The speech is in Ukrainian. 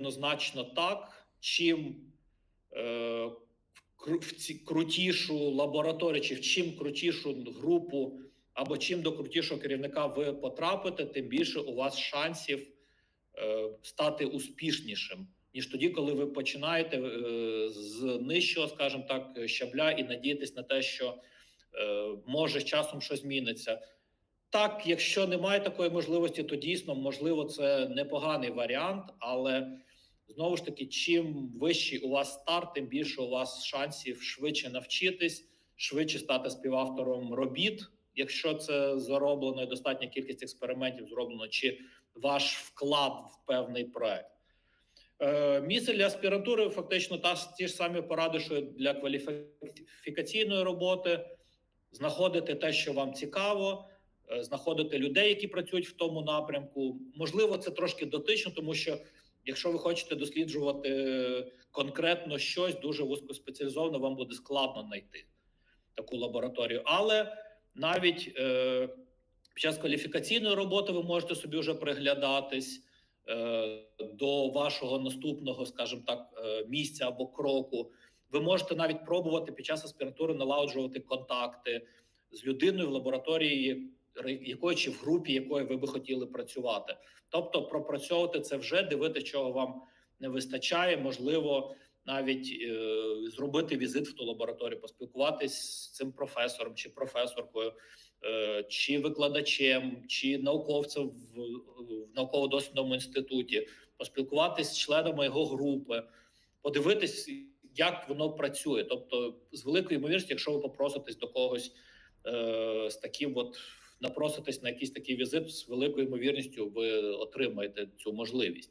однозначно так. Чим е, крутішу лабораторію, чи в чим крутішу групу, або чим до крутішого керівника ви потрапите, тим більше у вас шансів е, стати успішнішим, ніж тоді, коли ви починаєте е, з нижчого, скажімо так, щабля і надіятись на те, що е, може з часом щось зміниться. Так, якщо немає такої можливості, то дійсно можливо це непоганий варіант, але знову ж таки, чим вищий у вас старт, тим більше у вас шансів швидше навчитись, швидше стати співавтором робіт, якщо це зароблено і достатня кількість експериментів зроблено, чи ваш вклад в певний проект. Е, місце для аспірантури фактично та ті ж самі поради, що для кваліфікаційної роботи, знаходити те, що вам цікаво, е, знаходити людей, які працюють в тому напрямку. Можливо, це трошки дотично, тому що якщо ви хочете досліджувати конкретно щось дуже вузькоспеціалізовано, вам буде складно знайти таку лабораторію. Але навіть е, під час кваліфікаційної роботи ви можете собі вже приглядатись е, до вашого наступного, скажімо так, е, місця або кроку. Ви можете навіть пробувати під час аспірантури налагоджувати контакти з людиною в лабораторії, якої чи в групі якої ви би хотіли працювати. Тобто пропрацьовувати це вже, дивитися, чого вам не вистачає, можливо, навіть е, зробити візит в ту лабораторію, поспілкуватись з цим професором чи професоркою, е, чи викладачем, чи науковцем в, в науково-дослідному інституті, поспілкуватись з членами його групи, подивитись, як воно працює. Тобто, з великою ймовірністю, якщо ви попроситесь до когось е, з таким, от напроситесь на якийсь такий візит, з великою ймовірністю ви отримаєте цю можливість.